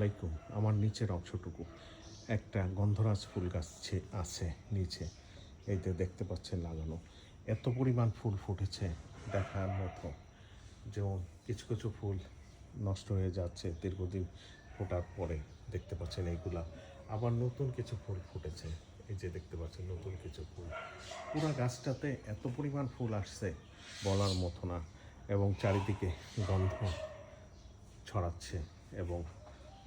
আলাইকুম আমার নিচের অংশটুকু। একটা গন্ধরাজ ফুল গাছ আছে নিচে। এই দেখতে পাচ্ছেন লাগানো। এত পরিমাণ ফুল ফুটেছে দেখার মতো। যেমন কিছু কিছু ফুল নষ্ট হয়ে যাচ্ছে দীর্ঘদিন ফোটার পরে দেখতে পাচ্ছেন এইগুলা। আবার নতুন কিছু ফুল ফুটেছে। এই যে দেখতে পাচ্ছেন নতুন কিছু ফুল। পুরো গাছটাতে এত পরিমাণ ফুল আসছে বলার মতো না। এবং চারিদিকে গন্ধ ছড়াচ্ছে এবং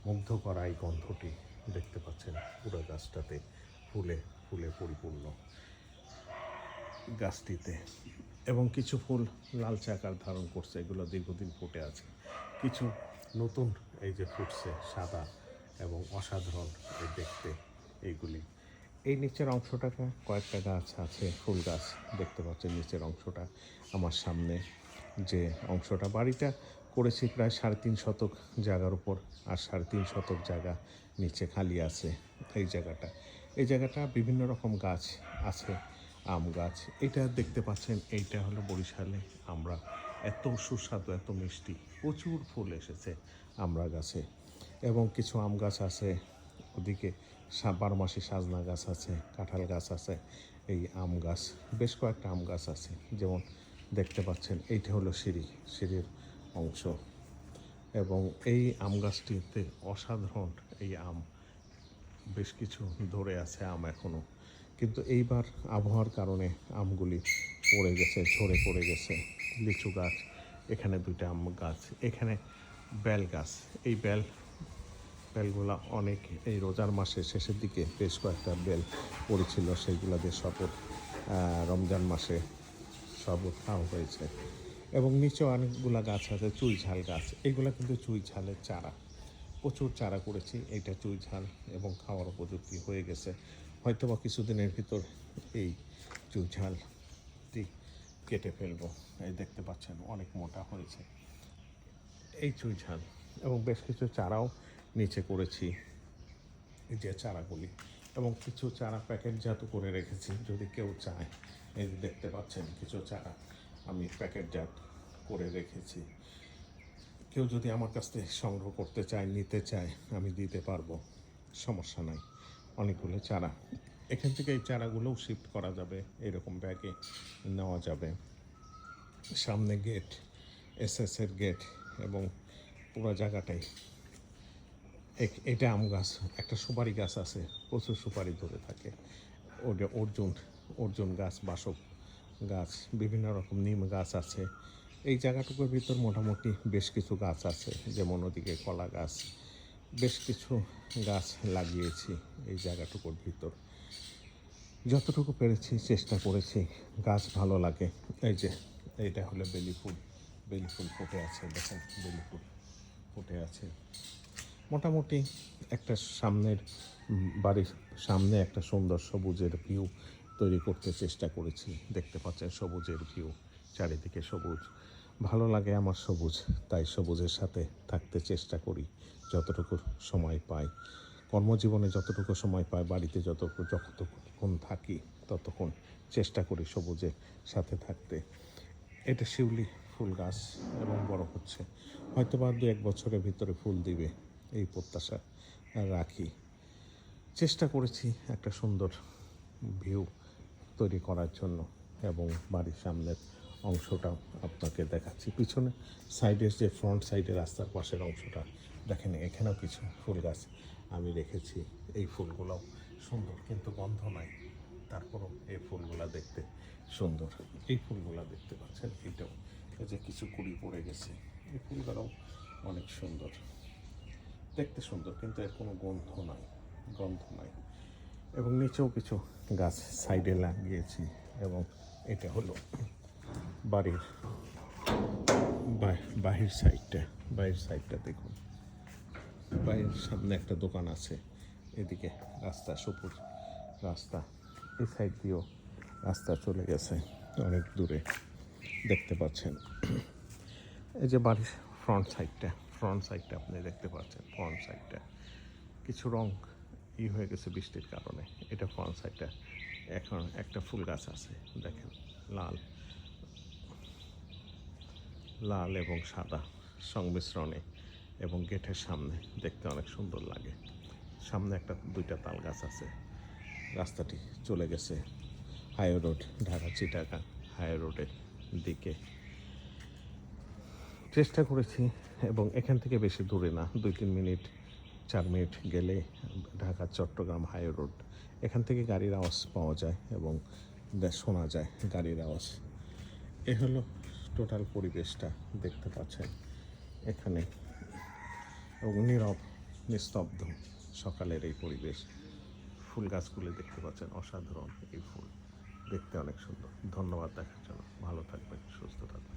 মুগ্ধ করা এই গন্ধটি দেখতে পাচ্ছেন পুরো গাছটাতে ফুলে ফুলে পরিপূর্ণ। গাছটিতে এবং কিছু ফুল লালচে আকার ধারণ করছে, এগুলো দীর্ঘদিন ফুটে আছে। কিছু নতুন এই যে ফুটছে, সাদা এবং অসাধারণ দেখতে এইগুলি। এই নিচের অংশটাকে কয়েকটা গাছ আছে ফুল গাছ দেখতে পাচ্ছেন নিচের অংশটা। আমার সামনে যে অংশটা, বাড়িটা করেছি প্রায় সাড়ে তিন শতক জায়গার উপর, আর সাড়ে তিন শতক জায়গা নিচে খালি আছে এই জায়গাটা। এই জায়গাটা বিভিন্ন রকম গাছ আছে, আম গাছ। এটা দেখতে পাচ্ছেন, এইটা হলো বরিশালে আমরা। এত সুস্বাদু, এত মিষ্টি, প্রচুর ফুল এসেছে আমরা গাছে। এবং কিছু আম গাছ আছে, ওদিকে বারো মাসে সাজনা গাছ আছে, কাঁঠাল গাছ আছে, এই আম গাছ, বেশ কয়েকটা আম গাছ আছে। যেমন দেখতে পাচ্ছেন, এইটা হলো সিঁড়ি। সিঁড়ির অংশ। এবং এই আম গাছটিতে অসাধারণ এই আম। বেশ কিছু ধরে আছে আম এখনও কিন্তু এইবার আবহাওয়ার কারণে আমগুলি পড়ে গেছে, ঝরে পড়ে গেছে। লিচু গাছ, এখানে দুইটা আম গাছ, এখানে বেল গাছ। এই বেল, বেলগুলা অনেক এই রোজার মাসের শেষের দিকে বেশ কয়েকটা বেল পড়েছিল, সেইগুলা দিয়ে শপথ রমজান মাসে শপথ খাওয়া হয়েছে। এবং নিচেও অনেকগুলা গাছ আছে, চুই ঝাল গাছ। এইগুলা কিন্তু চুই ঝালের চারা। প্রচুর চারা করেছি, এইটা চুই ঝাল এবং খাওয়ার উপযুক্তি হয়ে গেছে। হয়তো বা কিছুদিনের ভিতর এই চুই ঝালটি কেটে ফেলব। এই দেখতে পাচ্ছেন, অনেক মোটা হয়েছে। এই চুই ঝাল এবং বেশ কিছু চারাও নিচে করেছি, যে চারাগুলি। এবং কিছু চারা প্যাকেটজাত করে রেখেছি, যদি কেউ চায়। এই দেখতে পাচ্ছেন, কিছু চারা। আমি প্যাকেটজাত করে রেখেছি। কেউ যদি আমার কাছ থেকে সংগ্রহ করতে চায়, নিতে চায়, আমি দিতে পারব। সমস্যা নাই। অনেকগুলো চারা। এখান থেকে এই চারাগুলোও শিফট করা যাবে। এরকম ব্যাগে নেওয়া যাবে। সামনে গেট এস এর গেট এবং পুরো জায়গাটাই। এটা আম গাছ, একটা সুপারি গাছ আছে, প্রচুর সুপারি ধরে থাকে। ওটা অর্জুন অর্জুন গাছ বাসক গাছ, বিভিন্ন রকম নিম গাছ আছে। এই জায়গাটুকুর ভিতর মোটামুটি বেশ কিছু গাছ আছে, যেমন ওদিকে কলা গাছ। বেশ কিছু গাছ লাগিয়েছি এই জায়গাটুকুর ভিতর। যতটুকু পেরেছি, চেষ্টা করেছি। গাছ ভালো লাগে। এই যে, এইটা হলো বেলি ফুল। বেলি ফুল ফুটে আছে, দেখেন বেলি ফুল ফুটে আছে। মোটামুটি একটা সামনের বাড়ির সামনে একটা সুন্দর সবুজের ভিউ তৈরি করতে চেষ্টা করেছি। দেখতে পাচ্ছেন সবুজের ভিউ চারিদিকে সবুজ। ভালো লাগে আমার সবুজ, তাই সবুজের সাথে থাকতে চেষ্টা করি, যতটুকু সময় পাই। কর্মজীবনে যতটুকু সময় পাই, বাড়িতে যতটুকু যতক্ষণ থাকি, ততক্ষণ চেষ্টা করি সবুজের সাথে থাকতে। এটা শিউলি ফুল গাছ এবং বড় হচ্ছে। হয়তো বা দু এক বছরের ভিতরে ফুল দিবে, এই প্রত্যাশা রাখি। চেষ্টা করেছি একটা সুন্দর ভিউ তৈরি করার জন্য এবং বাড়ির সামনের অংশটা আপনাকে দেখাচ্ছি। পিছনে সাইডের যে ফ্রন্ট সাইডে রাস্তার পাশের অংশটা, দেখেন এখানেও কিছু ফুল গাছ আমি রেখেছি। এই ফুলগুলোও সুন্দর, কিন্তু গন্ধ নাই। তারপরও এই ফুলগুলা দেখতে সুন্দর। এই ফুলগুলা দেখতে পাচ্ছেন এটাও। এই যে কিছু কুড়ি পড়ে গেছে। এই ফুলগুলোও অনেক সুন্দর। দেখতে সুন্দর, কিন্তু এর কোনো গন্ধ নাই গন্ধ নাই। এবং নিচেও কিছু গাছ সাইডে লাগিয়েছি এবং এটা হলো বাড়ির বাহির সাইডটা বাহির সাইডটা দেখুন। বাইরের সামনে একটা দোকান আছে, এদিকে রাস্তা সবুজ রাস্তা। এই সাইড দিয়েও রাস্তা চলে গেছে, অনেক দূরে দেখতে পাচ্ছেন। এই যে বাড়ির ফ্রন্ট সাইডটা ফ্রন্ট সাইডটা আপনি দেখতে পাচ্ছেন ফ্রন্ট সাইডটা কিছু রং ই হয়ে গেছে বৃষ্টির কারণে। এটা ফ্রন্ট সাইডটা। এখন একটা ফুল গাছ আছে, দেখেন, লাল। লাল এবং সাদা সংমিশ্রণে এবং গেটের সামনে দেখতে অনেক সুন্দর লাগে। সামনে একটা, দুইটা তাল গাছ আছে। রাস্তাটি চলে গেছে হাই রোড, ঢাকা চিটাকা হাই রোডের দিকে। চেষ্টা করেছি এবং এখান থেকে বেশি দূরে না, দুই তিন মিনিট চার মিনিট গেলে ঢাকা, চট্টগ্রাম হাই রোড, এখান থেকে গাড়ির আওয়াজ পাওয়া যায় এবং শোনা যায় গাড়ির আওয়াজ। এ হলো টোটাল পরিবেশটা দেখতে পাচ্ছেন এখানে। এবং নীরব, নিস্তব্ধ সকালের এই পরিবেশ। ফুল গাছগুলো দেখতে পাচ্ছেন, অসাধারণ এই ফুল। দেখতে অনেক সুন্দর। ধন্যবাদ দেখার জন্য। ভালো থাকবেন, সুস্থ থাকবেন।